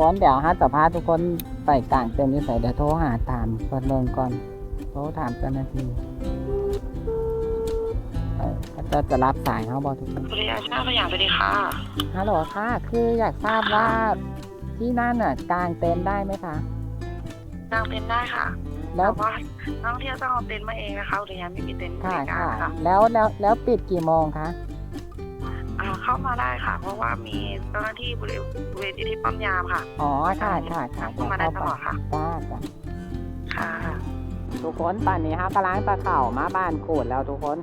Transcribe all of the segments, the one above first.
คนเดี๋ยวฮะจะพาทุกคนไปกลางเต็นท์ที่ใส่เดี๋ยวโทรหาถามเพิ่นเบิ่งก่อนโทรถามเจ้าหน้าที่เออเขาจะจะรับสายเขาบอกทุกคนบริยาชาสยามสวัสดีค่ะฮัลโหลค่ะ คืออยากทราบว่าที่นั่นน่ะกลางเต็นท์ได้ไหมคะกางเต็นท์ได้ค่ะแล้วแต่ว่านักท่องเที่ยวต้องเอาเต็นท์มาเองนะคะอุทยานไม่มีเต็นท์บค่ะริการค่ะค่ะ แล้วแล้วแล้วปิดกี่โมงคะอ่า เข้ามาได้ค่ะ เพราะว่ามีเจ้าหน้าที่บริเวณที่ปั๊มยามค่ะ อ๋อค่ะค่ะค่ะเข้ามาได้ตลอดค่ะจ้าจ้าค่ะ ทุกคนตอนนี้ฮะกำลังตะเข่ามาบ้านโกดแล้วทุกคน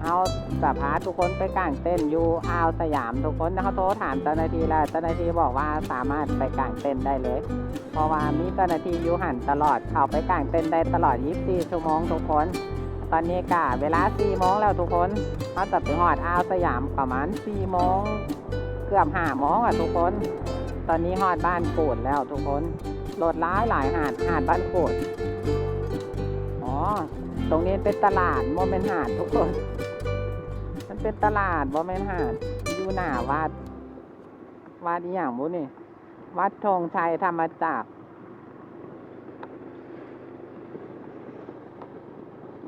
เอาจะพาทุกคนไปกางเต้นท์อยู่อ่าวสยามทุกคนเขาโทรถามเจ้าหน้าที่แล้วเจ้าหน้าที่บอกว่าสามารถไปกางเต้นท์ได้เลย เพราะว่ามีเจ้าหน้าที่อยู่หันตลอดเข้าไปกางเต้นท์ได้ตลอด 24 ชั่วโมงทุกคน ตอนนี้กะเวลา4โมงแล้วทุกคนเขาจะไปหอดอ่าวสยามประมาณ4โมงเกือบ5โมงอะทุกคน ตอนนี้หอดบ้านโกดแล้วทุกคนรถร้ายหลายหาดหาดบ้านโกดอ๋อ ตรงนี้เป็นตลาดโมเมนหาดทุกคน มันเป็นตลาดโมเมนหาดอยู่หน้าวัดวัดอย่างบุนี่วัดธงชัยธรรมจักร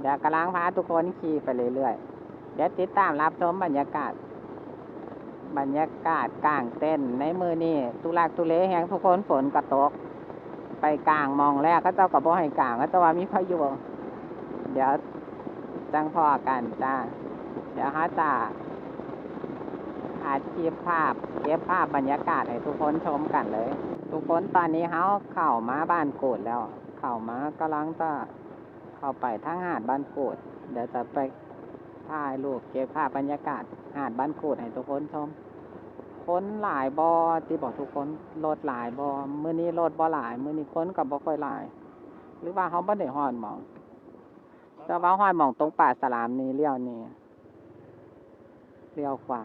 เดี๋ยวกำลังพาทุกคนขี่ไปเรื่อยๆ เดี๋ยวติดตามรับชมบรรยากาศ บรรยากาศกลางเต้นในมือนี่ตุลักตุเลแหงทุกคนฝนกระตก ไปกลางมองแรกก็เจ้ากับบ่ให้กลางก็เจ้าว่ามีพายุเดี๋ยวจังพอกันจ้า เดี๋ยวฮะจะอาชีพภาพเก็บภาพบรรยากาศให้ทุกคนชมกันเลย ทุกคนตอนนี้เขาเข้ามาบ้านโกดแล้ว เข้ามากำลังจะ เข้าไปทางหาดบ้านโกดเดี๋ยวจะไปถ่ายรูปเก็บภาพบรรยากาศหาดบ้านโกดให้ทุกคนชมคนหลายบอที่บอกทุกคนรถหลายบอมื้อนี้รถบ่หลาย มื้อนี้คนกับบ่ค่อยหลาย หรือว่าเขาบ่ได้ฮอดหมองแต่ว่าฮอดหมองตรงป่าสลามนี่เลี้ยวนี่เลี้ยวขวา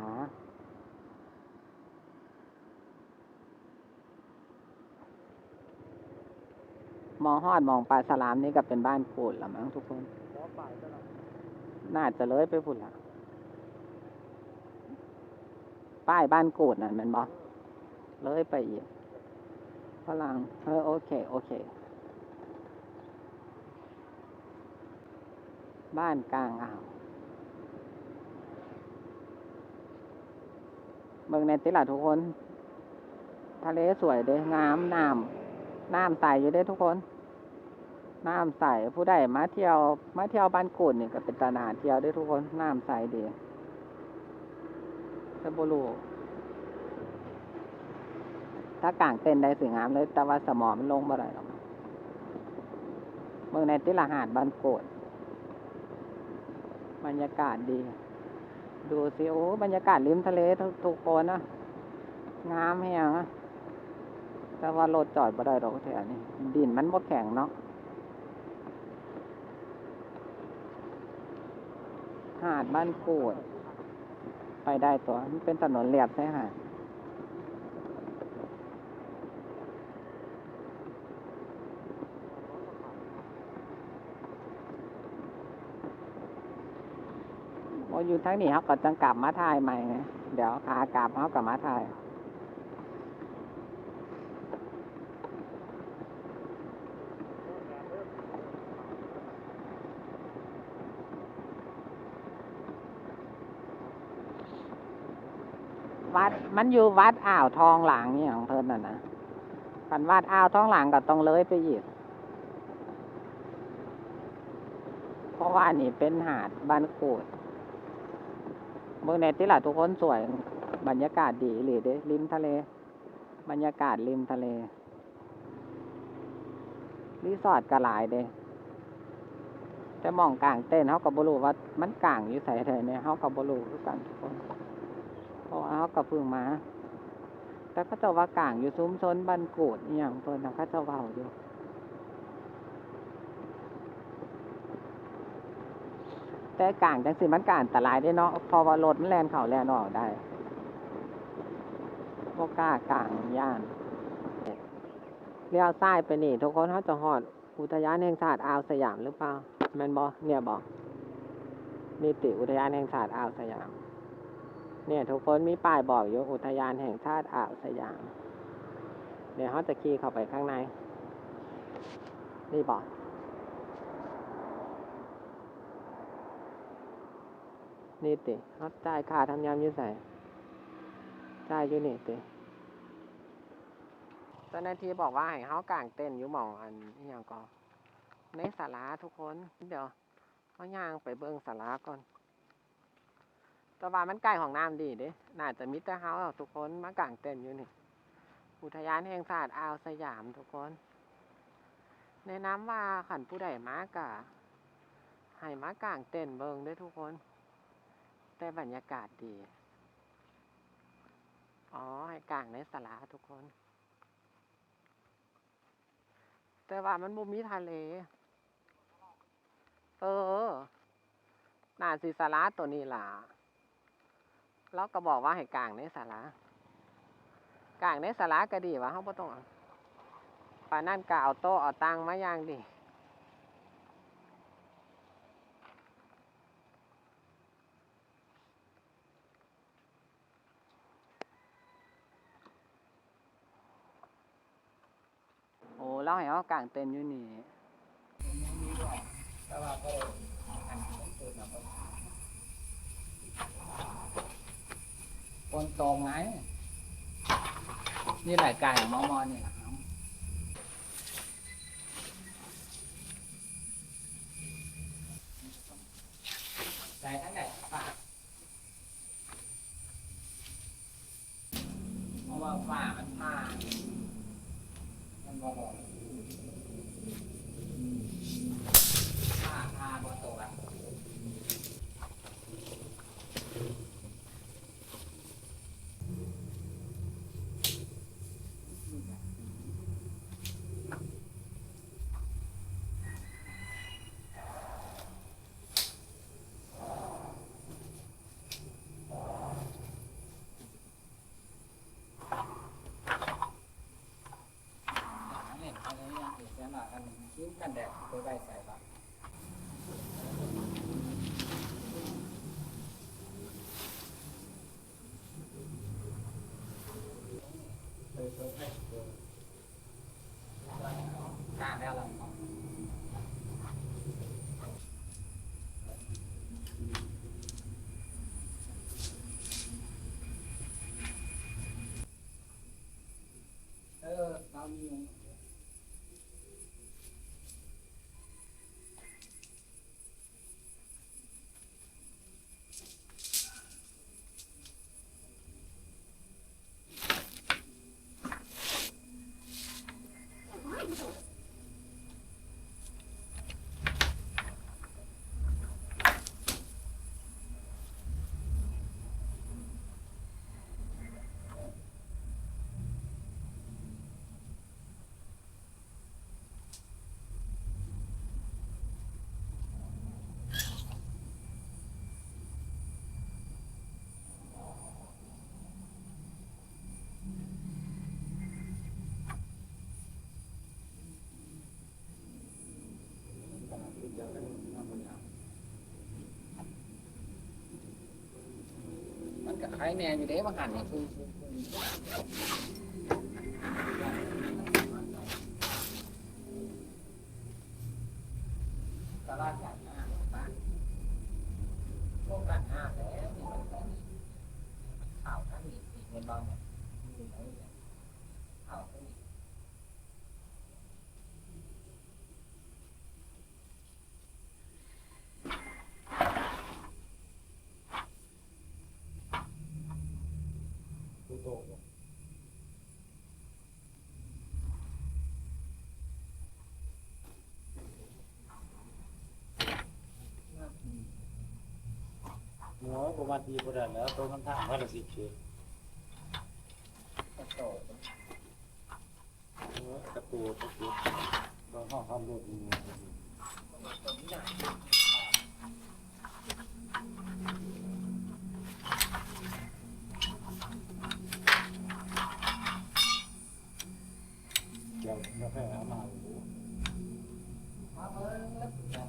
มองฮอดมองป่าสลามนี่ก็เป็นบ้านปูดละมั้งทุกคน น่าจะเลยไปพุ่นละป้ายบ้านกูดนั่นมันบอเลยไปอีกฝรั่งเออโอเค โอเค บ้านกลางอ่าวเมืองในติลาทุกคน ทะเลสวยเด้งามน้ำน้ำใสอยู่เด้ทุกคน น้ำใสผู้ใดมาเที่ยวมาเที่ยวบ้านกูดนี่ก็เป็นตาหนาเที่ยวได้ทุกคนน้ำใสดีถ้าบรูถ้ากลางเต้นได้สวยงามเลย แต่ว่าสมอมันลงบ่ได้หรอกเมืองในติละหาดบ้านโกดบรรยากาศดี ดูสิโอ้บรรยากาศริมทะเลทุกทุกคนนะงามแฮงะแต่ว่ารถจอดบ่ได้หรอกแถวนี้ดินมันบ่แข็งเนาะ หาดบ้านโกดไปได้ตัวมันเป็นถนนเรียบใช่ไหมโออยู่ทั้งนี้เขาก็จังกลับมาถ่ายใหม่ไงเดี๋ยวขากลับเขากลับมาถ่าย วัด มันอยู่วัดอ่าวทองหลางนี่ของเพิ่นน่ะนะคันวัดอ่าวทองหลางก็ต้องเลยไปอีก เพราะว่านี่เป็นหาดบ้านโขดเมืองในที่หละทุกคนสวย บรรยากาศดีเลยเด้ริมทะเล บรรยากาศริมทะเล รีสอร์ทก็หลายเด้แต่มองกลางเต้นเขาก็บรูว่า มันกลางอยู่ใส่แท้เนี่ยเขาก็บรูกันทุกคน เพราะว่าเขาก็เพิ่งมา แต่เขาเจะว่ากลางอยู่ซุ้มชนบันกูดอย่างเพิ่นนะเขาเจะเว้าอยู่แต่กลางจังสิมันกลางอันตรายได้เนาะเพอว่ารถมันแลนเข้าแลนออกได้บ่กล้ากลางย่านเลี้ยวซ้ายไปนี่ ทุกคนเขาจะฮอดอุทยานแห่งชาติอ่าวสยามหรือเปล่าแมนบ่เนี่ยบ่นิติอุทยานแห่งชาติอ่าวสยาม เนี่ยทุกคนมีป้ายบอกอยู่อุทยานแห่งชาติอ่าวสยาม เดี๋ยวเขาจะขี่เข้าไปข้างใน นี่บอกนี่ติเขาจ่ายค่าทำยำอยืดใส่จ่ายอยู่นี่ติเจ้าหน้าที่บอกว่าให้เขากางเต้นท์อยู่หมองอันนี้ยังก็ในศาลาทุกคน เดี๋ยวเขาย่างไปเบิ่งศาลาก่อน แต่ว่ามันใกล้ของน้ำดีเด้น่าจะมิตรเฮาส์ทุกคนมากางเต้นอยู่นี่ อุทยานแห่งชาติอ่าวสยามทุกคนแนะนำว่าขันผู้ใดมากะให้มากางเต้นเบิงเด้ทุกคน แต่บรรยากาศดี อ๋อ ให้กางในสลาทุกคน แต่ว่ามันบ่มีทะเล เออน่าสิสลาตัวนี้ล่ะ แล้วก็บอกว่าให้กลางในสลากลางในสลาก็ดีวะเขาบ่ต้องปานั่นก็เอาโต๊ะเอาตังมาอย่างดีโอ้แล้วให้เขากลางเต็นอยู่นี่ คนตรงไง นี่รายการของมอมอนี่แหละครับใส่ทั้งไหนฝาเพราะว่าฝามันผ่ามันบอบอกผ่าผ่าบอตกอะ อันนี้ อันนี้ยังอีกแล้วล่ะอันนี้ชิ้นกันแดดไปไว้ใส่ละกล้าแล้วล่ะเออเรามีมันก็คล้ายแนวอยู่เด้บางหันนี่คือตลาดใหญ่มากบ้านพวกกันห้าแล้วนี่มันก็มีข่าวทั้งนี้มีเงินบ้างเนี่ยมีไหนเนี่ยข่าวทั้งนี้ น่ากินหัวประมาณทีประดานแล้วตรงคำถามว่าละสิเชื่อกระโตกหัวกระตูกระตูบางห้องทำรถมี ตัวนี้น่ะ เกี่ยวกาแฟเอามา มาเบิ่งแล้วเนี่ย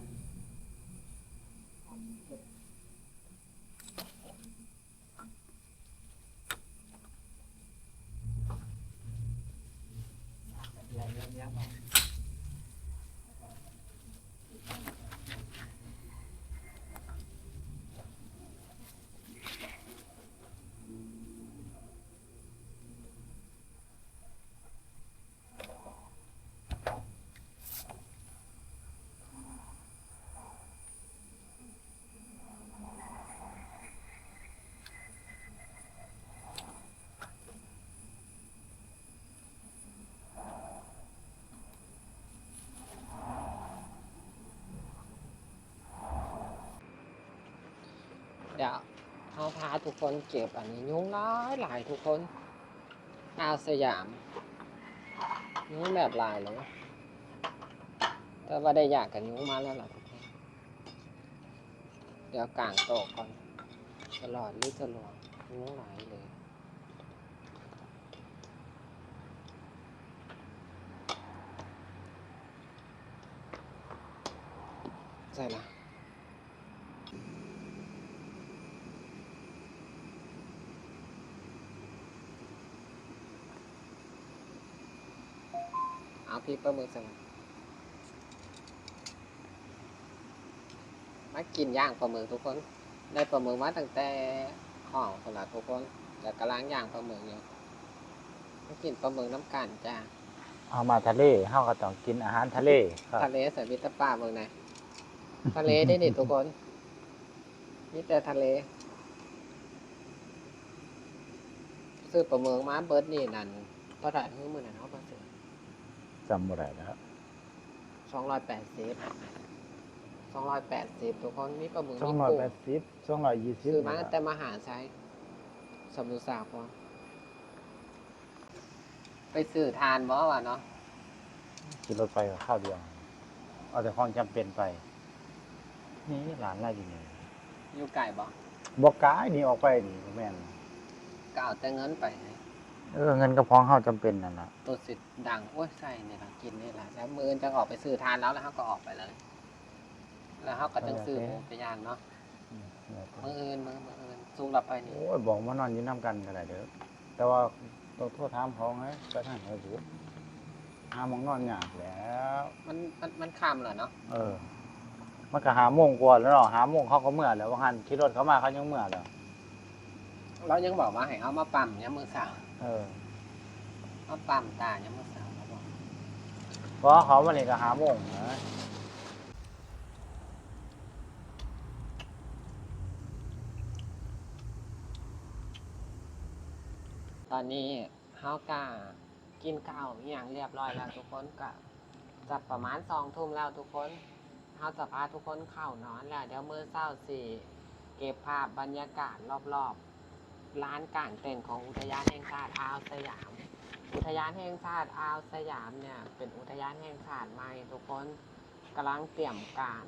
เดี๋ยวเขาพาทุกคนเก็บอันนี้ยุงหลายหลายทุกคนอาสยามยุงแบบหลายเลยแต่ว่าได้อยากกันยุงมาแล้วล่ะทุกคนเดี๋ยวกางโตะก่อนตลอดหรือตลอดยุงหลายเลยใช่ละ เอาพี่ปลาหมึกใส่มามากินย่างปลาหมึกทุกคน ได้ปลาหมึกมาตั้งแต่ห้องคนละทุกคนแต่กำลังย่างปลาหมึกอยู่มากินปลาหมึกน้ำกันจ้าเอามาทะเลเฮาก็ต้องกินอาหารทะเลครับทะเลใส่วิตาป้าเมืองไหนทะเลได้ดิทุกคนมีแต่ทะเลซื้อประเมืองมาเบิร์ดนี่นั่นเท่าไหร่เมื่อมื่อนั้นเขาไปซื้อ จำบ่ได้แล้ว สองร้อยแปดสิบสองร้อยแปดสิบทุกคนมีประเมืองสองมีร้อยกุ้งแปดสิบสองร้อยยี่สิบซื้อมาตั้งแต่มหาชัยสมุทรสาครไปซื้อทานบ่วะเนาะขี่รถไปกับข้าวเดียว เอาแต่ของจำเป็นไป นี่หลานไล่อยู่นี่อยู่ไก่บ่บอกกายนี่ออกไปนี่แม่น ก็เอาแต่เงินไปให้ เออเงินกับของเฮาจำเป็นนั่นล่ะตัวสิทธิ์ดังโอ้ยใส่เนี่ยเรากินนี่แหละแล้วมืออนจะออกไปซื้อทานแล้วแล้วเขาก็ออกไปเลย แล้วเขาก็จังซื้อหมูไปย่างเนาะอืมเนี่ยมืออื่นมือมืออื่นซุงหลับไปนี่โอ้ยบอกมานอนอยู่น้ำกันก็ได้เด้อแต่ว่าต้องโทษถามเขาไงก็ท่านเขาสิหาหมองนอนยากแล้ว มันมันมันคำเหรอเนาะเออ มันก็หาโมงกว่าแล้วเนาะหาโมงเขาก็เมื่อแล้วว่าหันขี่รถเขามาเขายังเมื่อแล้ว เรายังบอกว่าให้เอามาปั่มเนี่ยามมือสาวเออมาปั่มตาเนี่ยามมือสาวเขาบอกเพราะเขามาเลยก็หาโมงนะตอนนี้เขากากินข้าวอหย่างเรียบร้อยแล้วทุกคนก็จะประมาณสองทุ่มแล้วทุกคนเขาจะพาทุกคนเข้านอนแล้วเดี๋ยวมือเศร้าสี่เก็บภาพบรรยากาศรอบๆ ร้านกางเต็นท์ของอุทยานแห่งชาติอ่าวสยาม อุทยานแห่งชาติอ่าวสยามเนี่ยเป็นอุทยานแห่งชาติใหม่ทุกคนกำลังเตรียมการ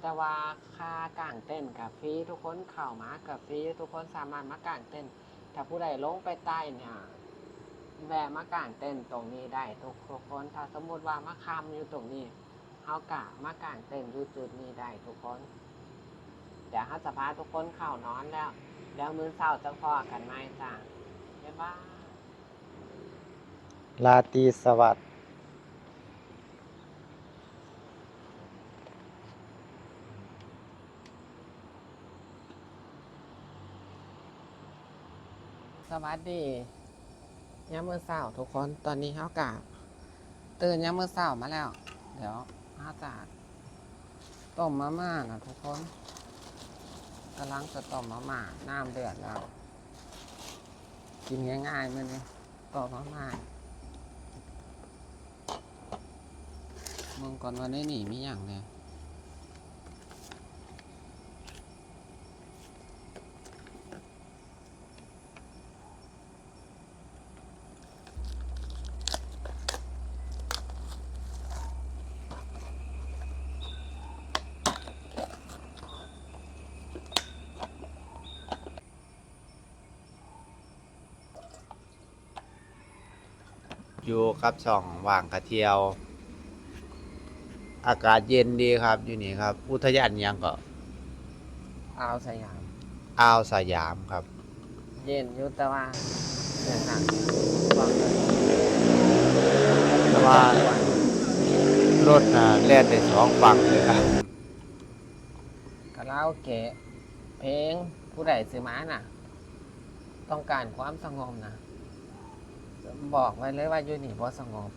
แต่ว่าค่ากางเต้นท์กับฟรีทุกคนเข้ามากับฟรีทุกคนสามารถมากางเต้นท์ถ้าผู้ใดลงไปใต้เนี่ยแวะมากางเต้นท์ตรงนี้ได้ทุกทุกคนถ้าสมมุติว่ามาคำอยู่ตรงนี้เฮากะมากางเต้นท์อยู่จุดนี้ได้ทุกคน เดี๋ยวเขาจะพาทุกคนเข้านอนแล้วแล้วมื้อเช้าจะพอกันไหมจ้าบ๊ายบายลาตรีสวัสดิ์สวัสดียามมื้อเช้าทุกคนตอนนี้เขากะตื่นยามมื้อเช้ามาแล้ว เดี๋ยวเขาจะต้มมาม่านะทุกคน กำลังจะต้มมาม่าน้ำเดือดแล้ว กินง่ายๆมื้อนี้ต้มมาม่ามึงก่อนวันนี้หนีมีอย่างเนี่ย อยู่กับช่องว่างกระเที่ยว อากาศเย็นดีครับอยู่นี่ครับ อุทยานหยังก็อ้าวสยาม อ่าวสยามครับ เย็นอยุตะว่าเดินทางบอกเลยแต่ว่า รถน่ะแล่นได้สองฝั่งเลยครับ คาราโอเกะเพลงผู้ใดซื้อมาน่ะ ต้องการความสงบนะ บอกไว้เลยว่าอยู่นี่บ่สงบ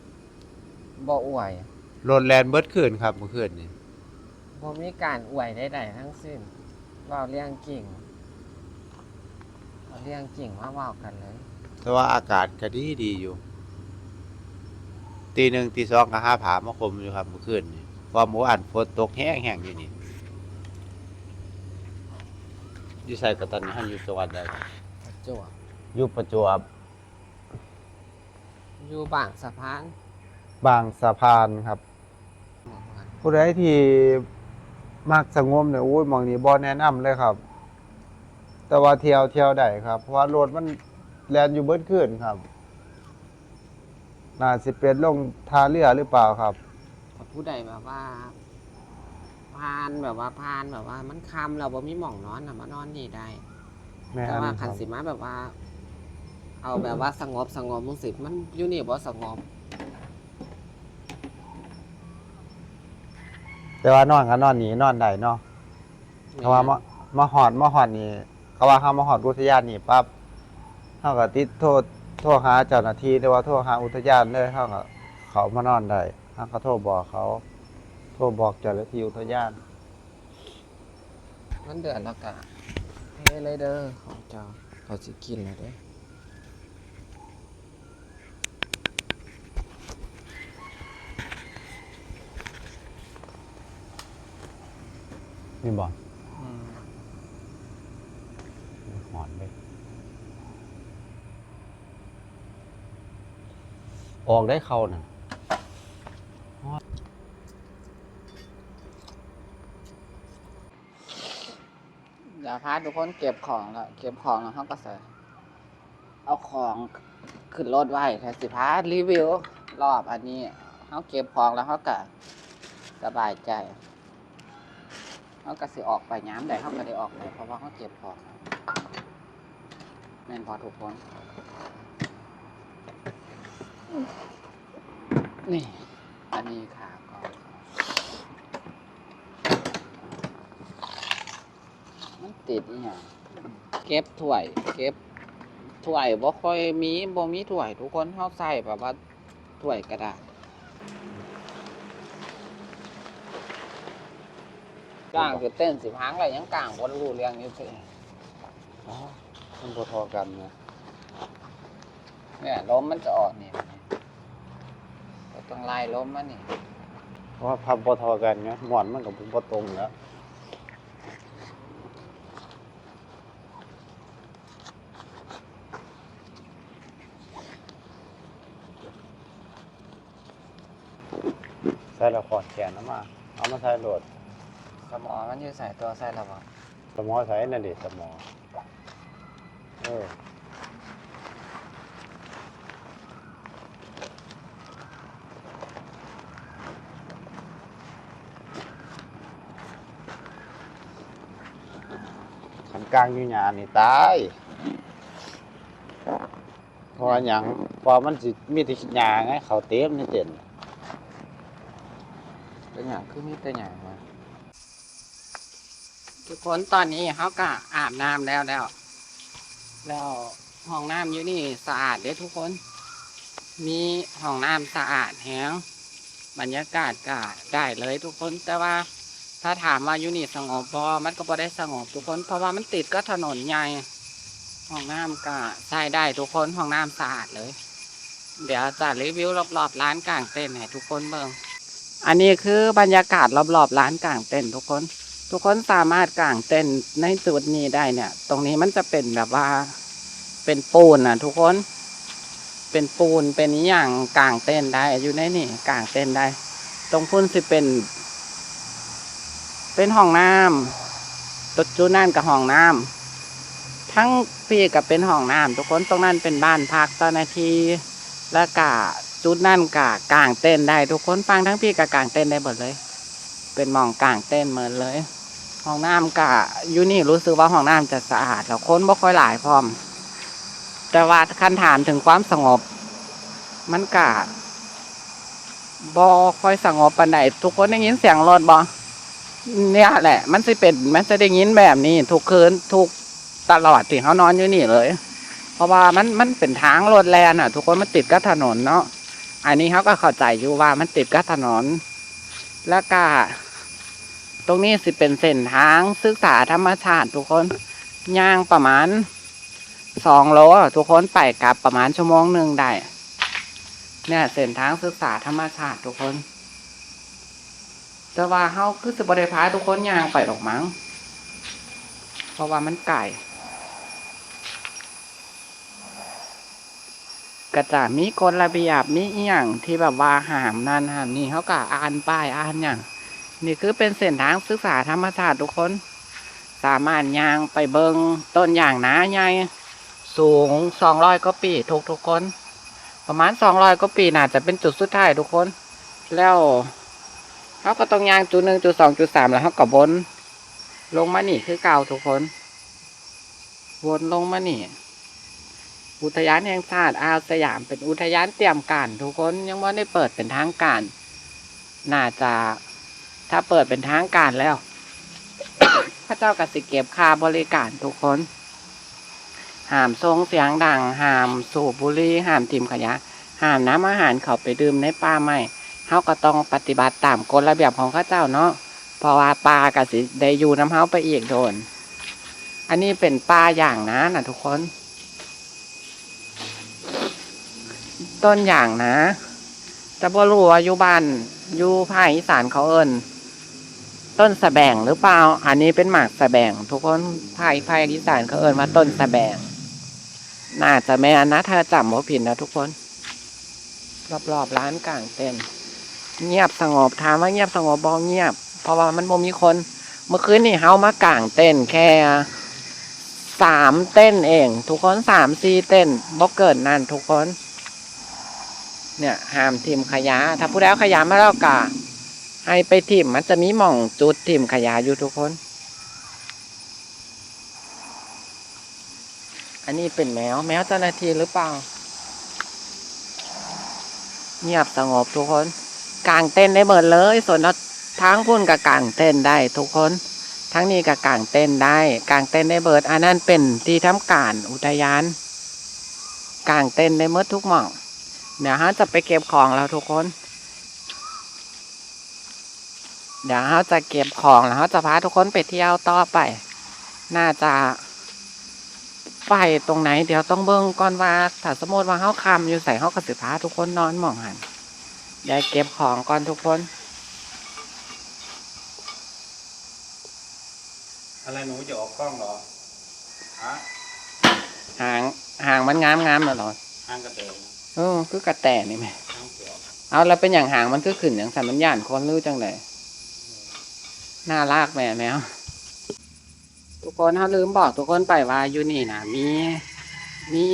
บ่อวยรถแล่นเบิดคืนครับเมื่อคืนนี่บ่มีการอวยใดๆทั้งสิ้นเว้าเรื่องจริงเอาเรื่องจริงมาเว้ากันเลย แต่ว่าอากาศก็ดีดีอยู่ ตีหนึ่งตีสองก็ห้าผามาคมอยู่ครับเมื่อคืนนี่เพอหมูอ่านฝนตกแห้งแห้งๆอยู่นี่อยู่ใส่กับตอนนี้ท่านอยู่จังหวัดใดประจวบอยู่ประจวบ อยู่บางสะพานบางสะพานครับ ผู้ใดที่มักสงบเนี่ยโอ้ยหมองนี้บ่แนะนำเลยครับ แต่ว่าเที่ยวเที่ยวได้ครับ เพราะว่ารถมันแล่นอยู่เบิดคืนครับ น่าสิเป็นลงท่าเรือหรือเปล่าครับถ้าผู้ใดแบบว่าพานแบบว่าพานแบบว่า มันคำเราบ่มีหม่องนอนน่ะมานอนนี่ได้แม่แต่นว่าคคัรันบสิมาแบบว่า เอาแบบว่าสงบสงบมึงสิมันอยู่นี่บ่สงบแต่ว่านอนก็นอนหนีนอนได้เนาะเพราะว่ามามาหอดมาหอดนี่เขาว่าเฮามาหอดอุทยานนี่ปั๊บเฮาก็ติดโทษโทรหาเจ้าหน้าที่หรือว่าโทรหาอุทยานเลยเฮาก็เขามานอนได้เฮาก็โทรบอกเขา โทรบอกเจ้าหน้าที่อุทยานมันเดือดแล้วก็เทเลยเด้อของเจ้าเขาสิกินแล้วเด้อ นี่บ่อืมหอนเลยออกได้เข้าน่ะอย่าพาทุกคนเก็บของแล้ว เก็บของแล้วเขาก็ใส่เอาของขึ้นรถไว้แต่สิพารีวิว รอบอันนี้เขาเก็บของแล้วเขาก็สบายใจ เขาก็สิออกไปย้ำได้เขาก็ได้ออกไปเพราะว่าเขาเก็บของแม่นพอทุกคนนี่ อันนี้ค่ะก็มันติดอีหยังเก็บถ้วย เก็บถ้วยบ่ค่อยมีบ่มีถ้วย ทุกคนเฮาใส่แบบว่าถ้วยกระดาษ กลางคือเต้นสิพังอะไรยังกลางบ่รู้เรื่องอยู่สิอ๋อมันบ่เทอกันนะเนี่ยลมมันจะออกนี่ก็ต้องไล่ลมมันนี่เพราะว่าพับบ่เทอกันเนี่ยหมอนมันก็บ่ตรงแล้วใส่ละครแขนนะมา เอามาใส่รถ สมอมันอยู่ใส่ตัวใส่ระบบสมอใส่นั่นดิสมอเออขันกลางอยู่หยานี่ตายเพราะว่าหยังเพราะมันสิมีแต่หยาไงเขาเต็มนี่เต็นเป็นอย่างคือมีแต่อย่างมาทุ กคนตอนนี้เขาก็อาบน้ำแล้วแล้ว แล้วห้องน้ำอยู่นี่สะอาดเด้ทุกคน มีห้องน้ำสะอาดแฮงบรรยากาศก็ได้เลยทุกคน แต่ว่าถ้าถามว่าอยู่นี่สงบบ่มันก็บ่ได้สงบทุกคน เพราะว่ามันติดก็ถนนใหญ่ห้องน้ำก็ใช้ได้ทุกคนห้องน้ำสะอาดเลย เดี๋ยวจะรีวิวรอบๆร้านกลางเต้นท์ให้ทุกคนเบิ่งอันนี้คือบรรยากาศรอบๆร้านกลางเต็นท์ทุกคน ทุกคนสามารถกางเต็นท์ในจุดนี้ได้เนี่ย ตรงนี้มันจะเป็นแบบว่าเป็นปูนนะทุกคน เป็นปูนเป็นอย่างกางเต็นท์ได้ อยู่ในนี่กางเต็นท์ได้ ตรงพุ่นสิเป็น เป็นห้องน้ำตดจุดนั่นกับห้องน้ำทั้งพี่กับเป็นห้องน้ำทุกคนตรงนั้นเป็นบ้านพักเจ้าหน้าที่แล้วก็จุดนั่นกะกางเต้นได้ ทุกคนฟังทั้งพี่กะกางเต้นได้หมดเลย เป็นมองกางเต้นเหมือนเลย ห้องน้ำกะอยู่นี่รู้สึกว่าห้องน้ำจะสะอาดแล้วคนบ่ค่อยหลายพร้อม แต่ว่าคันถามถึงความสงบ มันกะบ่ค่อยสงบปานใดทุกคนได้ยินเสียงรถบ่เนี่ยแหละ มันจะเป็นมันจะได้ยินแบบนี้ ทุกคืนทุกตลอดที่เขานอนอยู่นี่เลย เพราะว่ามันมันเป็นทางรถแลนอะ ทุกคนมันติดกับถนนเนาะอันนี้เขาก็เข้าใจอยู่ว่ามันติดกับถนน แล้วก็ ตรงนี้สิเป็นเส้นทางศึกษาธรรมชาติทุกคนย่างประมาณสองโลทุกคนไปกลับประมาณชั่วโมงหนึ่งได้เนี่ยเส้นทางศึกษาธรรมชาติทุกคนแต่ว่าเขาคือสิบริพาทุกคนย่างไปหรอกมั้งเพราะว่ามันไก่กระจามีกฎระเบียบมีอีหยังที่แบบว่าห้ามนั่นห้ามนี่เขาก็อ่านป้ายอ่านอย่าง นี่คือเป็นเส้นทางศึกษาธรรมชาติทุกคน สามารถย่างไปเบิงต้นอย่างหนาใหญ่สูงสองร้อยกว่าปีทุกทุกคน ประมาณสองร้อยกว่าปีน่าจะเป็นจุดสุดท้ายทุกคน แล้วเขาก็ต้องย่างจุดหนึ่งจุดสองจุดสามแล้วเขาก็บนลงมานี่คือเก่าทุกคน วนลงมานี่ อุทยานแห่งชาติอาสยามเป็นอุทยานเตรียมการทุกคนยังไม่ได้เปิดเป็นทางการ น่าจะ ถ้าเปิดเป็นทางการแล้ว พระเจ้ากสิเก็บค่าบริการทุกคนห้ามส่งเสียงดังห้ามสูบบุหรี่ห้ามทิมขยะห้ามน้ำอาหารเขาไปดื่มในป่าไม้เขาก็ต้องปฏิบัติตามกฎระเบียบของข้าเจ้าเนาะเพราะว่าปลากสิได้อยู่น้ำเฮาไปอีกโดน อันนี้เป็นปลาอย่างนะนะทุกคน ต้นอย่างนะจะบ่รู้ว่าอยู่บ้านอยู่ภาคอีสานเขาเอิ้น ต้นสะแบงหรือเปล่า อันนี้เป็นหมากสะแบงทุกคนภาคภาคอีสานเขาเอิ้นว่าต้นสะแบงน่าจะแม่นนะถ้าจำว่าผิดนะทุกคน รอบๆร้านกลางเต็นเงียบสงบถามว่าเงียบสงบบ่เงียบ เพราะว่ามันบ่มีคน เมื่อคืนนี่เฮามากางเต้นแค่สามเต้นเอง ทุกคนสามสี่เต้นท์บ่เกินนั่นทุกคน เนี่ยห้ามทิมขยะถ้าผู้ใดเอาขยะมาแล้วกะ ให้ไปทิมมันจะมีหม่องจุดทิมขยะอยู่ทุกคน อันนี้เป็นแมว แมวเจ้าหน้าที่หรือเปล่า เงียบสงบทุกคนกางเต้นได้หมดเลย ส่วนเราทั้งพุ่นกับกางเต้นได้ทุกคน ทั้งนี้กับกางเต้นได้กางเต้นได้เบิด อันนั้นเป็นที่ทำการอุทยานกางเต้นได้หมดทุกหม่อง เดี๋ยวฮะจะไปเก็บของแล้วทุกคน เดี๋ยวเขาจะเก็บของแล้วเขาจะพาทุกคนไปเที่ยวต่อไป น่าจะไปตรงไหน เดี๋ยวต้องเบิ่งก่อนว่าถ้าสมมติว่าเขาคำอยู่ใส่เขาก็สิพาทุกคนนอนหมองหันเดี๋ยวเก็บของก่อนทุกคน อะไรหนูจะออกกล้องเหรอฮะหางหางมันงามงามๆเหรอห้างกระเตงเออคือกระแตนี่ไหมห้างเขียวเอาแล้วเป็นอย่างหางมันคือขึ้นอย่างสันมันย่านคนรู้จังเลย น่ารักแม่แมวทุกคนเขาลืมบอกทุกคนไปว่าอยู่นี่นะมี มี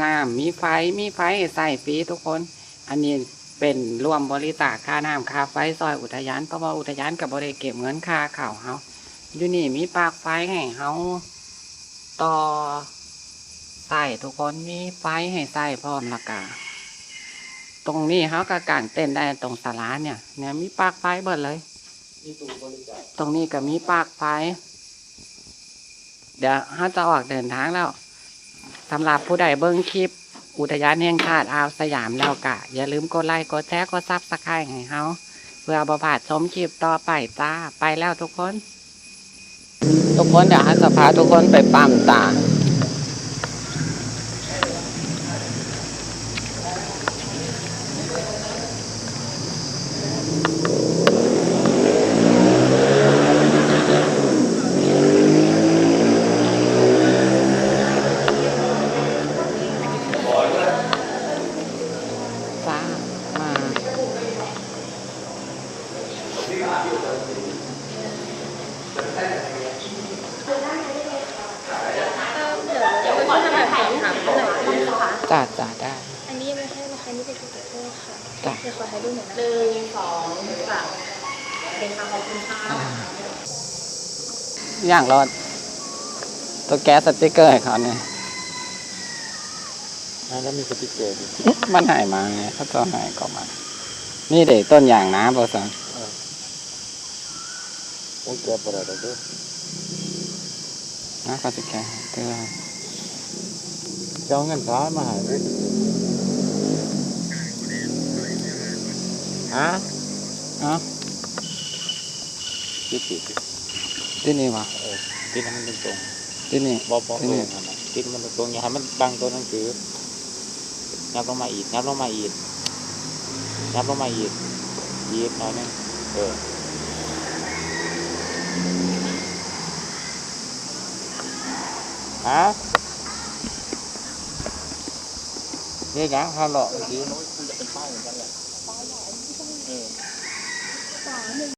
น้ำมีไฟมีไฟใส่ฟรีทุกคน อันนี้เป็นร่วมบริจาคค่าน้ำค่าไฟซอยอุทยานเพราะว่าอุทยานกับบริเก็บเงินค่าข่าวเขาอยู่นี่มีปลักไฟให้เขาต่อใส่ทุกคนมีไฟให้ใส่พร้อมละกาตรงนี้เขาก็กางเต้นได้ตรงศาลาเนี่ยเนี่ยมีปลักไฟเบิดเลย ตรงนี้ก็มีปลักไฟเดี๋ยวเขาจะออกเดินทางแล้วสำหรับผู้ใดเบิ้งคลิป อุทยานแห่งชาติอ่าวสยามแล้วกะ อย่าลืมกดไลค์กดแชร์กดซับสไครต์ให้เขาเพื่อประพาดชมคลิปต่อไปจ้าไปแล้วทุกคน ทุกคนเดี๋ยวเขาจะพาทุกคนไปปั๊มตามา เดี๋ยวขอทำแบบถ่ายรูปหน่อยนะคะ จ้าจ้าได้ อันนี้ยังไม่ใช่นะคะนี่เป็นติ๊กเกอร์ค่ะ จ้ะ เดี๋ยวขอถ่ายรูปหน่อยนะหนึ่งสองสามเป็นค่ะขอบคุณค่ะ อย่างรอดตัวแก๊สสติกเกอร์ให้เขาเนี่ยอ่าแล้วมีสติ๊กเกอร์ดิมันหายมาไงเขาจะหายก็มา นี่เด็กต้นอย่างนะบอสังโอ้ยเก็บอะไรเด้อนะก็จะแก้ให้เตือนเจ้าเงินค้ามาใหายเลยฮะเอ้าติดติด ที่นี่วะติดให้มันตรงที่นี่ๆบอบอที่เอนี่อนั่นน่ะติดมันตรงๆอย่าให้มันบังตัวหนังสืองับลงมาอีกงับลงมาอีกงับลงมาอีกอีกหน่อยหนึงเออฮะเรียกยังฮัลโหลเมื่อกี้